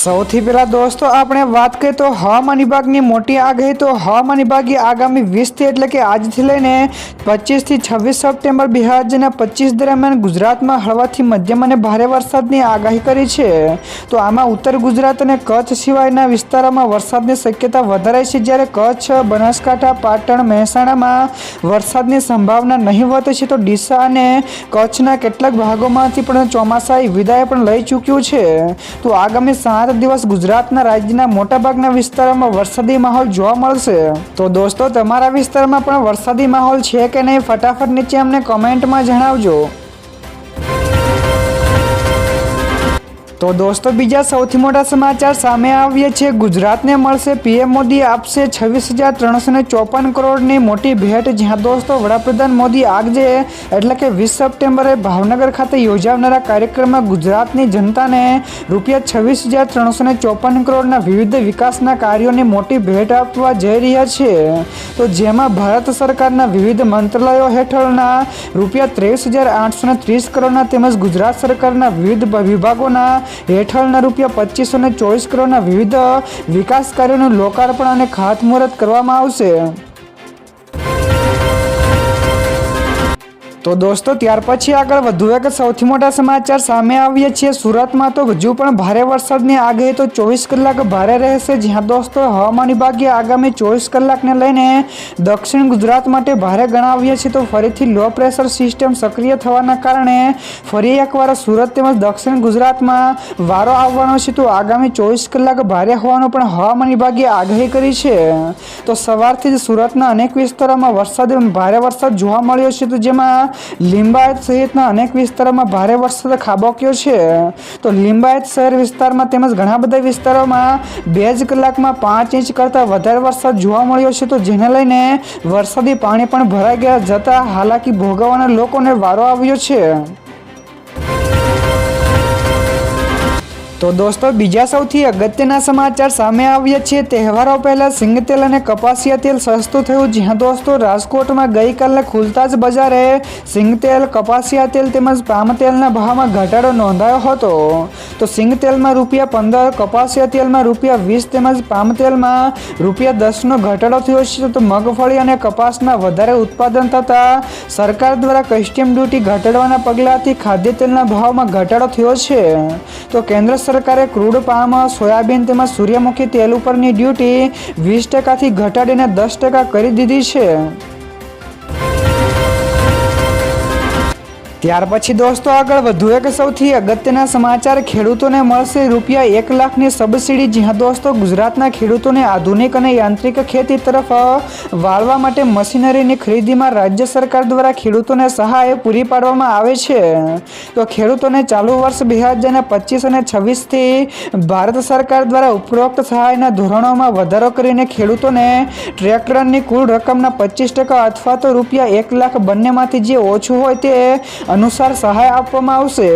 સૌથી પહેલા દોસ્તો, આપણે વાત કરીએ તો હવામાન વિભાગની મોટી આગાહી. તો હવામાન વિભાગે આગામી વીસથી એટલે કે આજથી લઈને પચીસથી છવ્વીસ સપ્ટેમ્બર બે હજાર પચીસ દરમિયાન ગુજરાતમાં હળવાથી મધ્યમ અને ભારે વરસાદની આગાહી કરી છે. તો આમાં ઉત્તર ગુજરાત અને કચ્છ સિવાયના વિસ્તારોમાં વરસાદની શક્યતા વધારે છે. જ્યારે કચ્છ, બનાસકાંઠા, પાટણ, મહેસાણામાં વરસાદની સંભાવના નહીવત છે, તો ડીસા અને કચ્છના કેટલાક ભાગોમાંથી પણ ચોમાસાએ વિદાય પણ લઈ ચૂક્યું છે. તો આગામી સાત દિવસ ગુજરાતના રાજ્યના મોટાભાગના વિસ્તારોમાં વરસાદી માહોલ જોવા મળશે. તો દોસ્તો, તમારા વિસ્તારમાં પણ વરસાદી માહોલ છે કે નહીં, ફટાફટ નીચે અમને કમેન્ટમાં જણાવજો. તો દોસ્તો, બીજા સૌથી મોટા સમાચાર સામે આવ્યા છે. ગુજરાતને મળશે પીએમ મોદી, આપશે છવ્વીસ હજાર ત્રણસો ને ચોપન કરોડની મોટી ભેટ. જ્યાં દોસ્તો, વડાપ્રધાન મોદી આગજે, એટલે કે વીસ સપ્ટેમ્બરે ભાવનગર ખાતે યોજાનારા કાર્યક્રમમાં ગુજરાતની જનતાને રૂપિયા છવ્વીસ હજાર ત્રણસો ને ચોપન કરોડના વિવિધ વિકાસના કાર્યોની મોટી ભેટ આપવા જઈ રહ્યા છે. તો જેમાં ભારત સરકારના વિવિધ મંત્રાલયો હેઠળના રૂપિયા ત્રેવીસ હજાર આઠસો ને ત્રીસ કરોડના તેમજ ગુજરાત સરકારના વિવિધ વિભાગોના હેઠળના રૂપિયા પચીસો ને ચોવીસ કરોડના વિવિધ વિકાસ કાર્યોનું લોકાર્પણ અને ખાતમુહૂર્ત કરવામાં આવશે. તો દોસ્તો, ત્યાર પછી આગળ વધુ એક સૌથી મોટા સમાચાર સામે આવીએ છીએ. સુરતમાં તો હજુ પણ ભારે વરસાદની આગાહી તો ચોવીસ કલાક ભારે રહેશે. જ્યાં દોસ્તો, હવામાન વિભાગે આગામી ચોવીસ કલાકને લઈને દક્ષિણ ગુજરાત માટે ભારે ગણાવીએ છે તો ફરીથી લો પ્રેશર સિસ્ટમ સક્રિય થવાના કારણે ફરી એકવાર સુરત તેમજ દક્ષિણ ગુજરાતમાં વારો આવવાનો છે. તો આગામી ચોવીસ કલાક ભારે હોવાનો પણ હવામાન વિભાગે આગાહી કરી છે. તો સવારથી જ સુરતના અનેક વિસ્તારોમાં વરસાદ ભારે વરસાદ જોવા મળ્યો છે. તો જેમાં લિંબાયત સહિતના અનેક વિસ્તારોમાં ભારે વરસાદ ખાબક્યો છે. તો લિંબાયત શહેર વિસ્તારમાં તેમજ ઘણા બધા વિસ્તારોમાં બે જ કલાકમાં પાંચ ઇંચ કરતાં વધારે વરસાદ જોવા મળ્યો છે. તો જેને લઈને વરસાદી પાણી પણ ભરાઈ ગયા જતા હાલાકી ભોગવવાના લોકોને વારો આવ્યો છે. તો દોસ્તો, બીજા સૌથી અગત્યના સમાચાર સામે આવ્યા છે. તહેવારો પહેલાં સિંગતેલ અને કપાસિયા તેલ સસ્તું થયું. જ્યાં દોસ્તો, રાજકોટમાં ગઈકાલે ખુલતા જ બજારે સિંગતેલ કપાસિયા તેલ તેમજ પામ તેલના ભાવમાં ઘટાડો નોંધાયો હતો. તો સિંગતેલમાં રૂપિયા પંદર, કપાસિયા તેલમાં રૂપિયા વીસ તેમજ પામ તેલમાં રૂપિયા દસનો ઘટાડો થયો છે. તો મગફળી અને કપાસના વધારે ઉત્પાદન થતાં સરકાર દ્વારા કસ્ટમ ડ્યુટી ઘટાડવાના પગલાંથી ખાદ્ય તેલના ભાવમાં ઘટાડો થયો છે. તો કેન્દ્ર સરકારે ક્રૂડ પામ સોયાબીન તેમજ સૂર્યમુખી તેલ ઉપરની ડ્યુટી વીસ ટકાથી ઘટાડીને દસ ટકા કરી દીધી છે. ત્યાર પછી દોસ્તો આગળ વધુ એક સૌથી અગત્યના સમાચાર ખેડૂતોને મળશે રૂપિયા એક લાખની સબસિડી જ્યાં દોસ્તો, ગુજરાતના ખેડૂતોને આધુનિક અને યાંત્રિક ખેતી તરફ વાળવા માટે મશીનરીની ખરીદીમાં રાજ્ય સરકાર દ્વારા ખેડૂતોને સહાય પૂરી પાડવામાં આવે છે. તો ખેડૂતોને ચાલુ વર્ષ બે હજાર પચીસ અને છવ્વીસથી ભારત સરકાર દ્વારા ઉપરોક્ત સહાયના ધોરણોમાં વધારો કરીને ખેડૂતોને ટ્રેક્ટરની કુલ રકમના પચીસ ટકા અથવા તો રૂપિયા એક લાખ બંનેમાંથી જે ઓછું હોય તે અનુસાર સહાય આપવામાં આવશે.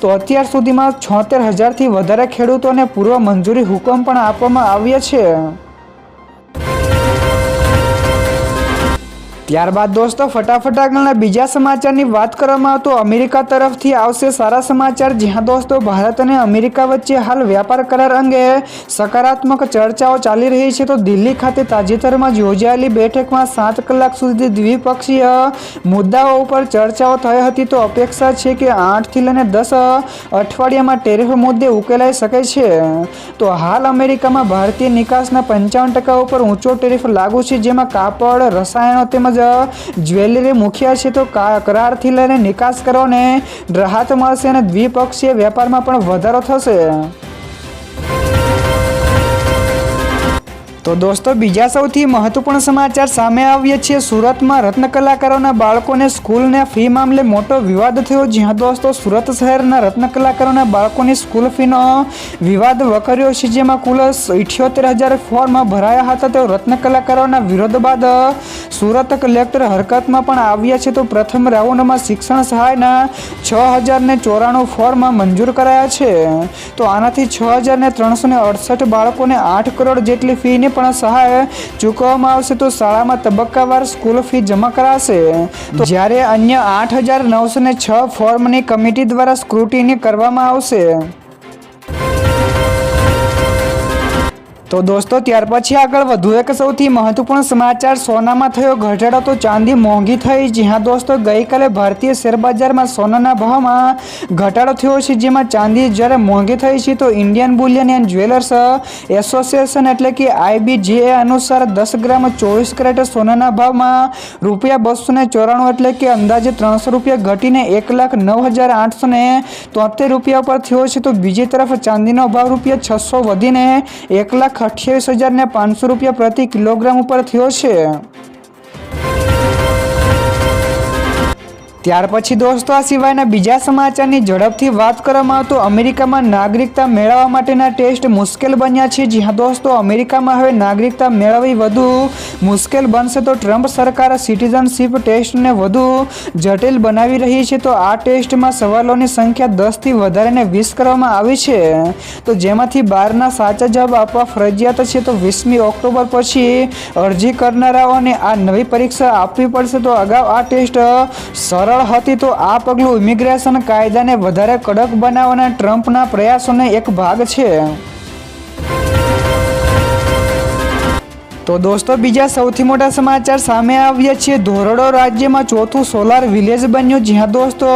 તો અત્યાર સુધીમાં છોતેર હજારથી વધારે ખેડૂતોને પૂર્વ મંજૂરી હુકમ પણ આપવામાં આવ્યા છે. ત્યારબાદ દોસ્તો, ફટાફટ આગળના બીજા સમાચારની વાત કરવામાં તો અમેરિકા તરફથી આવશે સારા સમાચાર, જ્યાં દોસ્તો ભારત અને અમેરિકા વચ્ચે હાલ વ્યાપાર કરાર અંગે સકારાત્મક ચર્ચાઓ ચાલી રહી છે. તો દિલ્હી ખાતે તાજેતરમાં યોજાયેલી બેઠકમાં સાત કલાક સુધી દ્વિપક્ષીય મુદ્દાઓ ઉપર ચર્ચાઓ થઈ હતી. તો અપેક્ષા છે કે આઠથી લઈને દસ અઠવાડિયામાં ટેરિફ મુદ્દે ઉકેલાઈ શકે છે. તો હાલ અમેરિકામાં ભારતીય નિકાસના પંચાવન ટકા ઉપર ઊંચો ટેરિફ લાગુ છે, જેમાં કાપડ, રસાયણો તેમજ જ્વેલરી મુખ્ય છે તો કરારથી લઈને નિકાસ કરોને રાહત મળશે અને દ્વિપક્ષીય વેપારમાં પણ વધારો થશે. તો દોસ્તો, બીજા સૌથી મહત્વપૂર્ણ સમાચાર સામે આવ્યા છે. સુરતમાં રત્ન કલાકારોના બાળકોને સ્કૂલને ફી મામલે મોટો વિવાદ થયો, જ્યાં દોસ્તો સુરત શહેરના રત્ન કલાકારોના બાળકોની સ્કૂલ ફીનો વિવાદ વકર્યો છે, જેમાં કુલ ઇઠ્યોતેર હજાર ફોર્મ ભરાયા હતા. તેઓ રત્ન કલાકારોના વિરોધ બાદ સુરત કલેક્ટર હરકતમાં પણ આવ્યા છે. તો પ્રથમ રાઉન્ડમાં શિક્ષણ સહાયના છ હજારને ચોરાણું ફોર્મ મંજૂર કરાયા છે. તો આનાથી છ હજારને ત્રણસો અડસઠ બાળકોને આઠ કરોડ જેટલી ફીની પણ સહાય ચૂકવવામાં આવશે તો શાળામાં તબક્કાવાર સ્કૂલ ફી જમા કરાશે. જ્યારે અન્ય આઠ હજાર નવસો ને છ ફોર્મની કમિટી દ્વારા સ્ક્રુટિની કરવામાં આવશે. તો દોસ્તો, ત્યાર પછી આગળ વધુ એક સૌથી મહત્વપૂર્ણ સમાચાર. સોનામાં થયો ઘટાડો તો ચાંદી મોંઘી થઈ. જ્યાં દોસ્તો, ગઈકાલે ભારતીય શેરબજારમાં સોનાના ભાવમાં ઘટાડો થયો છે. જેમાં ચાંદી જ્યારે મોંઘી થઈ છે, તો Indian bullion and jewellers association એટલે કે આઈબીજીએ અનુસાર દસ ગ્રામ ચોવીસ કેરેટ સોનાના ભાવમાં રૂપિયા બસો ને ચોરાણું એટલે કે અંદાજે ત્રણસો રૂપિયા ઘટીને એક લાખ નવ હજાર આઠસો ને તોતેર રૂપિયા પર થયો છે. તો બીજી તરફ ચાંદીનો ભાવ રૂપિયા છસો વધીને એક લાખ અઠ્યાવીસ હજાર ને પાંચસો રૂપિયા પ્રતિ કિલોગ્રામ ઉપર થયો છે. ત્યાર પછી દોસ્તો, આ સિવાયના બીજા સમાચારની ઝડપથી વાત કરવામાં તો અમેરિકામાં નાગરિકતા મેળવવા માટેના ટેસ્ટ મુશ્કેલ બન્યા છે. જ્યાં દોસ્તો, અમેરિકામાં હવે નાગરિકતા મેળવવી વધુ મુશ્કેલ બનશે તો ટ્રમ્પ સરકાર સિટીઝનશીપ ટેસ્ટને વધુ જટિલ બનાવી રહી છે. તો આ ટેસ્ટમાં સવાલોની સંખ્યા દસથી વધારીને વીસ કરવામાં આવી છે. તો જેમાંથી બારના સાચા જવાબ આપવા ફરજિયાત છે. તો વીસમી ઓક્ટોબર પછી અરજી કરનારાઓને આ નવી પરીક્ષા આપવી પડશે. તો અગાઉ આ ટેસ્ટ સરળ હતી તો આ પગલું ઇમિગ્રેશન કાયદાને વધારે કડક બનાવવાના ટ્રમ્પના પ્રયાસોનો એક ભાગ છે. તો દોસ્તો, બીજા સૌથી મોટા સમાચાર સામે આવ્યા છે. ધોરડો રાજ્યમાં ચોથું સોલાર વિલેજ બન્યું. જ્યાં દોસ્તો,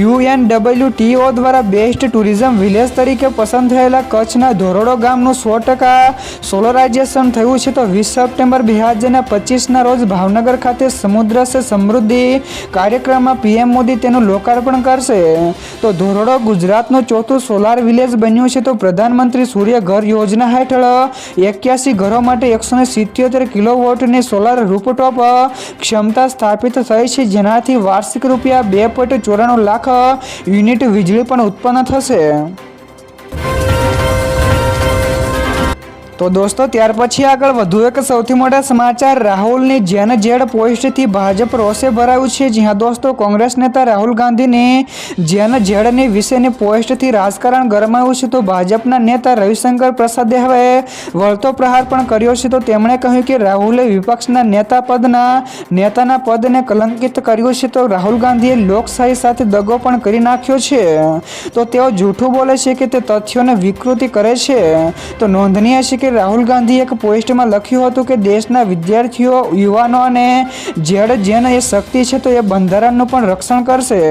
યુએનડબલ્યુટીઓ દ્વારા બેસ્ટ ટુરિઝમ વિલેજ તરીકે પસંદ થયેલા કચ્છના ધોરડો ગામનું સો ટકા સોલરાઇઝેશન થયું છે. તો વીસ સપ્ટેમ્બર બે હજારના પચીસના રોજ ભાવનગર ખાતે સમુદ્ર સે સમૃદ્ધિ કાર્યક્રમમાં પીએમ મોદી તેનું લોકાર્પણ કરશે. તો ધોરડો ગુજરાતનું ચોથું સોલાર વિલેજ બન્યું છે. તો પ્રધાનમંત્રી સૂર્ય ઘર યોજના હેઠળ એક્યાસી ઘરો માટે એકસો ને સિત્યોતેર કિલોવોટની સોલાર રૂપટોપ ક્ષમતા સ્થાપિત થઈ છે. જેનાથી વાર્ષિક રૂપિયા બે પોઈન્ટ ચોરાણું લાખ યુનિટ વીજળી પણ ઉત્પન્ન થશે. તો દોસ્તો, ત્યાર પછી આગળ વધુ એક સૌથી મોટા સમાચાર. રાહુલની જેન જેડ પોસ્ટથી ભાજપ રોષે ભરાયું છે. જ્યાં દોસ્તો, કોંગ્રેસ નેતા રાહુલ ગાંધીની જેન જેડની વિશેની પોસ્ટથી રાજકારણ ગરમાયું છે. તો ભાજપના નેતા રવિશંકર પ્રસાદે હવે વળતો પ્રહાર પણ કર્યો છે. તો તેમણે કહ્યું કે રાહુલે વિપક્ષના નેતા પદના, નેતાના પદને કલંકિત કર્યું છે. તો રાહુલ ગાંધીએ લોકશાહી સાથે દગો પણ કરી નાખ્યો છે. તો તેઓ જૂઠું બોલે છે કે તે તથ્યોને વિકૃતિ કરે છે. તો નોંધનીય છે કે કે રાહુલ ગાંધીએ એક પોસ્ટમાં લખ્યું હતું કે દેશના વિદ્યાર્થીઓ, યુવાનો અને જેડ જેન એ શક્તિ છે તો એ બંધારણનું પણ રક્ષણ કરશે.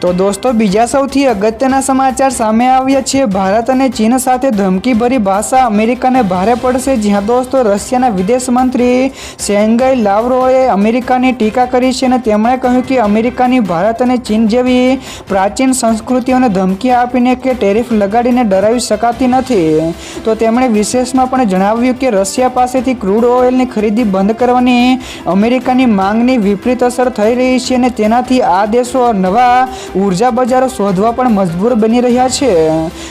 તો દોસ્તો, બીજા સૌથી અગત્યના સમાચાર સામે આવ્યા છે. ભારત અને ચીન સાથે ધમકીભરી ભાષા અમેરિકાને ભારે પડશે. જ્યાં દોસ્તો, રશિયાના વિદેશ મંત્રી સેંગઈ લાવરોએ અમેરિકાની ટીકા કરી છે અને તેમણે કહ્યું કે અમેરિકાની ભારત અને ચીન જેવી પ્રાચીન સંસ્કૃતિઓને ધમકી આપીને કે ટેરિફ લગાડીને ડરાવી શકાતી નથી. તો તેમણે વિશેષમાં પણ જણાવ્યું કે રશિયા પાસેથી ક્રૂડ ઓઇલની ખરીદી બંધ કરવાની અમેરિકાની માંગની વિપરીત અસર થઈ રહી છે અને તેનાથી આ દેશો નવા ઊર્જા બજારો શોધવા પણ મજબૂર બની રહ્યા છે.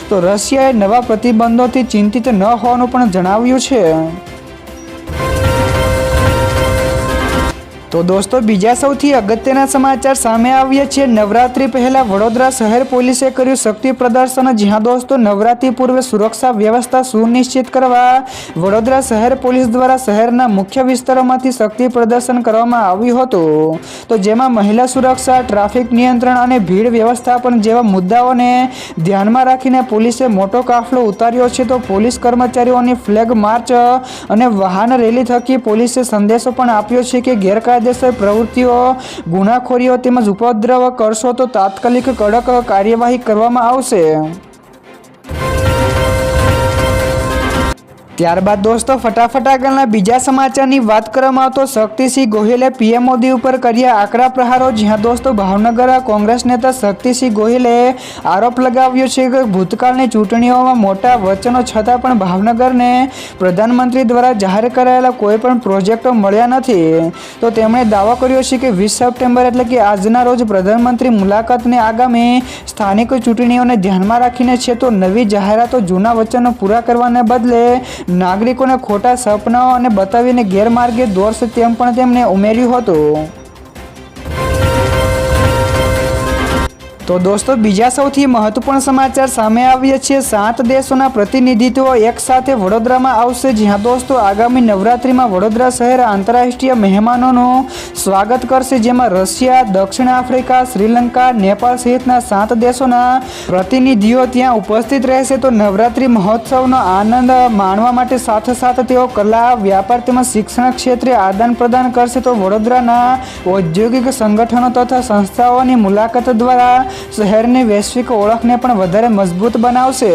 તો રશિયાએ નવા પ્રતિબંધોથી ચિંતિત ન હોવાનું પણ જણાવ્યું છે. તો દોસ્તો, બીજા સૌથી અગત્યના સમાચાર સામે આવ્યા છે. નવરાત્રી પહેલા વડોદરા શહેર પોલીસે કર્યું શક્તિ પ્રદર્શન. જ્યાં દોસ્તો, નવરાત્રી પૂર્વે સુરક્ષા વ્યવસ્થા સુનિશ્ચિત કરવા વડોદરા શહેર પોલીસ દ્વારા શહેરના મુખ્ય વિસ્તારોમાંથી શક્તિ પ્રદર્શન કરવામાં આવ્યું હતું. તો જેમાં મહિલા સુરક્ષા, ટ્રાફિક નિયંત્રણ અને ભીડ વ્યવસ્થાપન જેવા મુદ્દાઓને ધ્યાનમાં રાખીને પોલીસે મોટો કાફલો ઉતાર્યો છે. તો પોલીસ કર્મચારીઓની ફ્લેગ માર્ચ અને વાહન રેલી થકી પોલીસે સંદેશો પણ આપ્યો છે કે ગેરકાયદે ગેરકાયદેસર પ્રવૃત્તિઓ ગુનાખોરીઓ તેમજ ઉપદ્રવ કરશો તો તાત્કાલિક કડક કાર્યવાહી કરવામાં આવશે. ત્યારબાદ દોસ્તો, ફટાફટ આગળના બીજા સમાચારની વાત કરવામાં આવતો શક્તિસિંહ ગોહિલે પીએમ મોદી ઉપર કર્યા આકરા પ્રહારો. જ્યાં દોસ્તો ભાવનગર કોંગ્રેસ નેતા શક્તિસિંહ ગોહિલે આરોપ લગાવ્યો છે કે ભૂતકાળની ચૂંટણીઓમાં મોટા વચનો છતાં પણ ભાવનગરને પ્રધાનમંત્રી દ્વારા જાહેર કરાયેલા કોઈ પણ પ્રોજેક્ટો મળ્યા નથી. તો તેમણે દાવો કર્યો છે કે વીસ સપ્ટેમ્બર એટલે કે આજના રોજ પ્રધાનમંત્રી મુલાકાતને આગામી સ્થાનિક ચૂંટણીઓને ધ્યાનમાં રાખીને છે તો નવી જાહેરાતો જૂના વચનો પૂરા કરવાને બદલે નાગરિકોને ખોટા સપનાઓ અને બતાવીને ગેરમાર્ગે દોરશે તેમ પણ તેમણે ઉમેર્યું હતું. તો દોસ્તો, બીજા સૌથી મહત્વપૂર્ણ સમાચાર સામે આવ્યા છે. સાત દેશોના પ્રતિનિધિત્વો એક સાથે વડોદરામાં આવશે. જ્યાં દોસ્તો, આગામી નવરાત્રિમાં વડોદરા શહેર આંતરરાષ્ટ્રીય મહેમાનોનું સ્વાગત કરશે, જેમાં રશિયા, દક્ષિણ આફ્રિકા, શ્રીલંકા, નેપાળ સહિતના સાત દેશોના પ્રતિનિધિઓ ત્યાં ઉપસ્થિત રહેશે. તો નવરાત્રિ મહોત્સવનો આનંદ માણવા માટે સાથે સાથે તેઓ કલા, વ્યાપાર તેમજ શિક્ષણ ક્ષેત્રે આદાન પ્રદાન કરશે. તો વડોદરાના ઔદ્યોગિક સંગઠનો તથા સંસ્થાઓની મુલાકાત દ્વારા શહેરની વૈશ્વિક ઓળખને પણ વધારે મજબૂત બનાવશે.